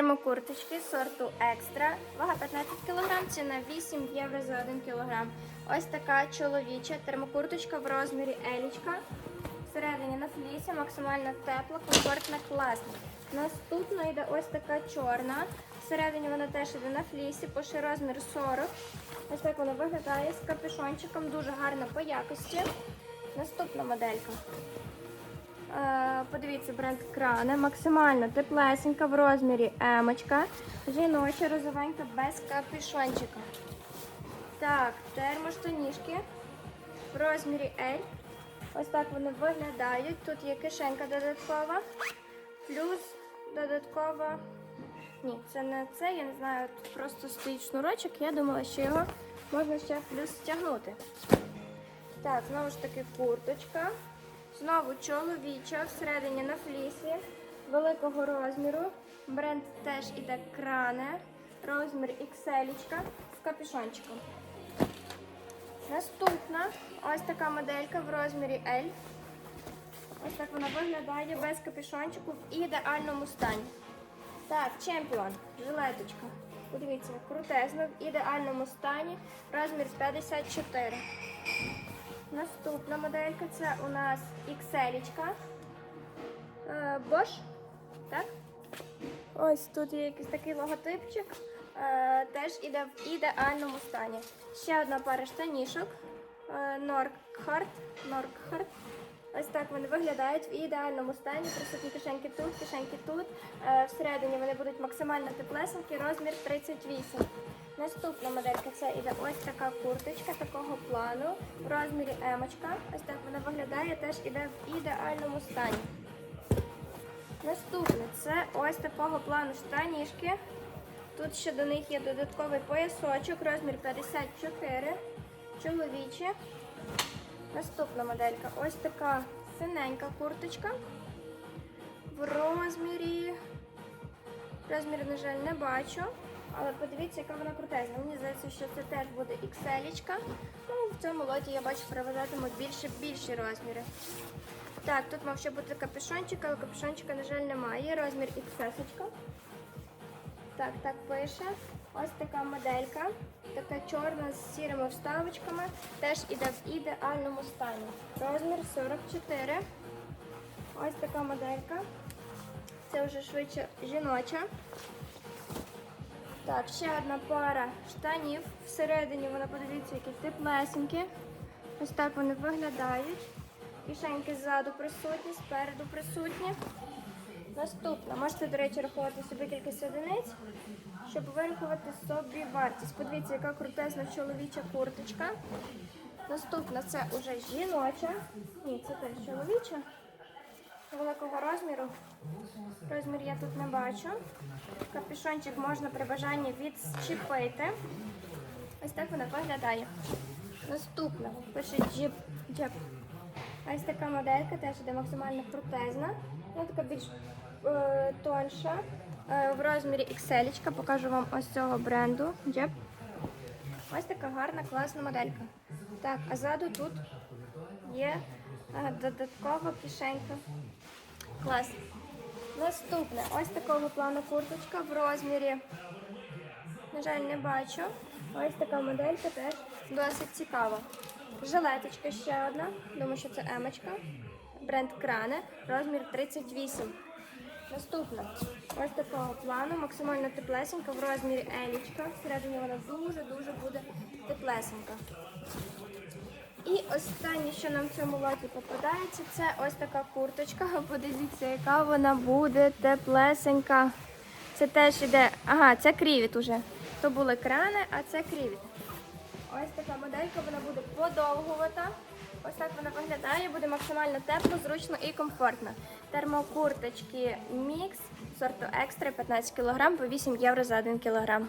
Термокурточки сорту екстра. Вага 15 кг, ціна 8 євро за 1 кг. Ось така чоловіча термокурточка в розмірі елічка. Всередині на флісі, максимально тепла, комфортна, класна. Наступна йде ось така чорна. Всередині вона теж йде на флісі, пише розмір 40. Ось так вона виглядає з капюшончиком, дуже гарна по якості. Наступна моделька. Подивіться, бренд крани. Максимально теплесенька в розмірі емочка. Жіноча, розовенька, без капюшончика. Так, термоштанішки в розмірі L. Ось так вони виглядають. Тут є кишенька додаткова. Плюс додаткова. Ні, це не це, я не знаю, тут просто стоїть шнурочок. Я думала, що його можна ще плюс стягнути. Так, знову ж таки курточка. Знову чоловіча, всередині на флісі, великого розміру. Бренд теж іде кране, розмір XL з капюшончиком. Наступна ось така моделька в розмірі L. Ось так вона виглядає без капюшончику в ідеальному стані. Так, чемпіон, жилеточка. Подивіться, крутезна, в ідеальному стані, розмір 54. Наступна моделька це у нас XL. Е, Bosch. Так? Ось тут є якийсь такий логотипчик. Е, теж іде в ідеальному стані. Ще одна пара штанішок. Е, Норкхарт. Норкхарт. Ось так вони виглядають в ідеальному стані. Присутні кишеньки тут, кишеньки тут. Е, всередині вони будуть максимально теплесенькі, розмір 38. Наступна моделька це іде ось така курточка такого плану в розмірі емочка. Ось так вона виглядає, теж іде в ідеальному стані. Наступне це ось такого плану штанішки. Тут ще до них є додатковий поясочок, розмір 54, чоловічі. Наступна моделька ось така синенька курточка. В розмірі. Розмір, на жаль, не бачу. Але подивіться, яка вона крутезна. Мені здається, що це теж буде XL. Ну, в цьому лоті я бачу, привозатимуть більше більші розміри. Так, тут мав ще бути капюшончик, але капюшончика, на жаль, немає. Розмір XS. Так, так пише. Ось така моделька. Така чорна з сірими вставочками. Теж іде в ідеальному стані. Розмір 44. Ось така моделька. Це вже швидше жіноча. Так, ще одна пара штанів. Всередині вона, подивіться, які теплесенькі. Ось так вони виглядають. Кишеньки ззаду присутні, спереду присутні. Наступна. Можете, до речі, рахувати собі кількість одиниць, щоб вирахувати собі вартість. Подивіться, яка крутезна чоловіча курточка. Наступна це вже жіноча. Ні, це теж чоловіча. Великого розміру. Розмір я тут не бачу. Капюшончик можна при бажанні відчепити. Ось так вона виглядає. Наступна. Пише джип. Джип. Ось така моделька теж іде максимально крутезна. Вона така більш е, тонша. Е, в розмірі XL. Покажу вам ось цього бренду. Джеп. Ось така гарна, класна моделька. Так, а ззаду тут є е, додаткова кишенька. Клас. Наступне, ось такого плану курточка в розмірі. На жаль, не бачу. Ось така моделька теж досить цікава. Жилеточка ще одна. Думаю, що це емочка. Бренд Кране, розмір 38. Наступна. Ось такого плану, максимально теплесенька в розмірі елічка. Всередині вона дуже-дуже буде теплесенька. І останнє, що нам в цьому лоті попадається, це ось така курточка. Подивіться, яка вона буде теплесенька. Це теж іде. Ага, це крівіт уже. То були крани, а це крівіт. Ось така моделька, вона буде подовгувата. Ось так вона виглядає, буде максимально тепло, зручно і комфортно. Термокурточки мікс сорту екстра 15 кг по 8 євро за 1 кг.